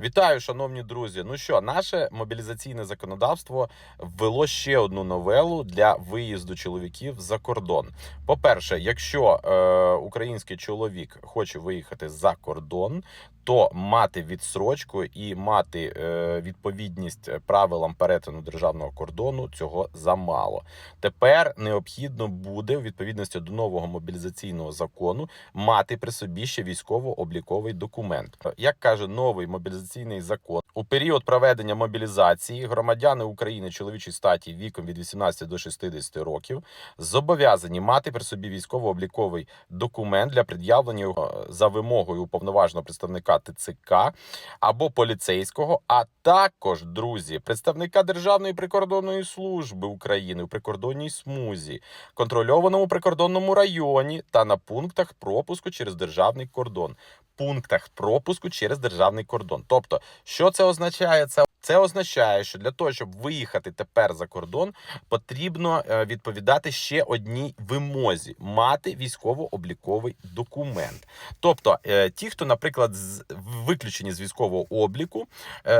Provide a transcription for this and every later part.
Вітаю, шановні друзі. Ну що, наше мобілізаційне законодавство ввело ще одну новелу для виїзду чоловіків за кордон. По-перше, якщо е, український чоловік хоче виїхати за кордон, то мати відсрочку і мати е, відповідність правилам перетину державного кордону цього замало. Тепер необхідно буде, у відповідності до нового мобілізаційного закону, мати при собі ще військово-обліковий документ. Як каже новий мобілізаційний закон, у період проведення мобілізації громадяни України чоловічої статі віком від 18 до 60 років зобов'язані мати при собі військово-обліковий документ для пред'явлення його за вимогою уповноваженого представника ТЦК або поліцейського, а також друзі, представника Державної прикордонної служби України у прикордонній смузі, контрольованому прикордонному районі та на пунктах пропуску через державний кордон. Пунктах пропуску через державний кордон. Тобто, що це означає? Це це означає, що для того, щоб виїхати тепер за кордон, потрібно е, відповідати ще одній вимозі мати військово-обліковий документ. Тобто, е, ті, хто, наприклад, виключені з військового обліку, е,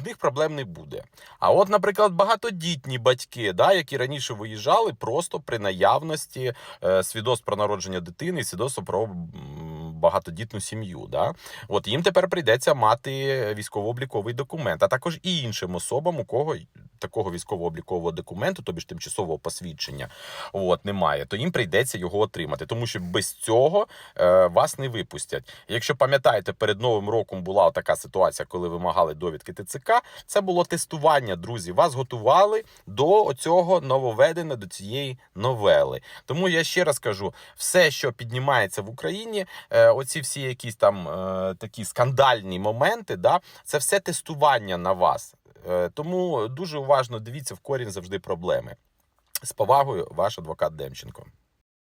в них проблем не буде. А от, наприклад, багатодітні батьки, да, які раніше виїжджали просто при наявності свідоцтв про народження дитини свідоцтво про багатодітну сім'ю. Да? От їм тепер прийдеться мати військово-обліковий документ, а також і іншим особам, у кого такого військово-облікового документу, тобі ж тимчасового посвідчення, от немає, то їм прийдеться його отримати, тому що без цього е, вас не випустять. Якщо пам'ятаєте, перед новим роком була така ситуація, коли вимагали довідки ТЦК. Це було тестування, друзі. Вас готували до цього нововведення, до цієї новели. Тому я ще раз кажу: все, що піднімається в Україні, е, оці всі якісь там е, такі скандальні моменти, да, це все тестування на вас. Е, Тому дуже уважно дивіться в корінь завжди проблеми. З повагою, ваш адвокат Демченко.